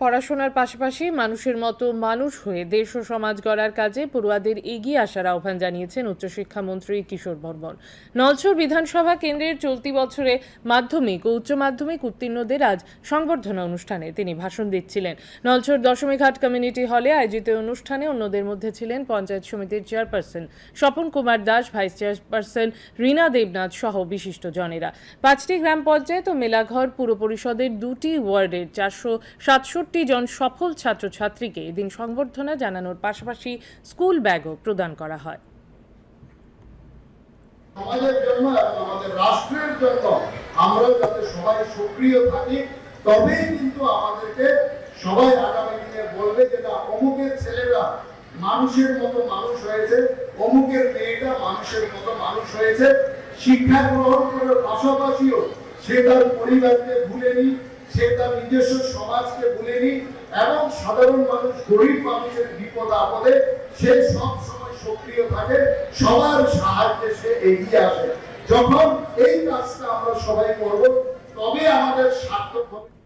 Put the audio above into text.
পড়াশোনার পাশাপাশি মানুষের মতো মানুষ হয়ে দেশ ও সমাজ গড়ার কাজে পড়ুয়াদের এগিয়ে আসার আহ্বান জানিয়েছেন উচ্চশিক্ষামন্ত্রী কিশোর বর্মন। নলছর বিধানসভা কেন্দ্রের চলতি বছরে মাধ্যমিক ও উচ্চ মাধ্যমিক উত্তীর্ণদের আজ সংবর্ধনা অনুষ্ঠানে তিনি ভাষণ দিচ্ছিলেন। নলছর দশমীঘাট কমিউনিটি হলে আয়োজিত অনুষ্ঠানে অন্যদের মধ্যে ছিলেন পঞ্চায়েত সমিতির chairperson Swapan Kumar Das, vice chairperson Rina Debnath সহ বিশিষ্ট জনেরা। পাঁচটি গ্রাম পঞ্চায়েত ও মেলাঘর পুর পরিষদের দুটি ওয়ার্ডের চারশো সাতষট্টি জন সফল ছাত্রছাত্রীকে এদিন সংবর্ধনা জানানোর পাশাপাশি স্কুল ব্যাগও প্রদান করা হয়। সমাজের জন্য এবং আমাদের রাষ্ট্রের জন্য যাতে সবাই সক্রিয় থাকি, তবেই কিন্তু আমাদেরকে সবাই আগামী দিনে বলবে যে, না, অমুকের ছেলেরা মানুষের মতো মানুষ হয়েছে, অমুকের মেয়েটা মানুষের মতো মানুষ হয়েছে, শিক্ষা গ্রহণ করার পাশাপাশিও সে তার পরিবারকে ভুলেনি সে তার নিজস্ব সমাজকে ভুলেনি এবং সাধারণ মানুষ, গরিব মানুষের বিপদ আপদে সে সব সময় সক্রিয় থাকে। সবার সাহায্যে সে এগিয়ে আসে। যখন এই কাজটা আমরা সবাই করব, তবে আমাদের সার্থক হবে।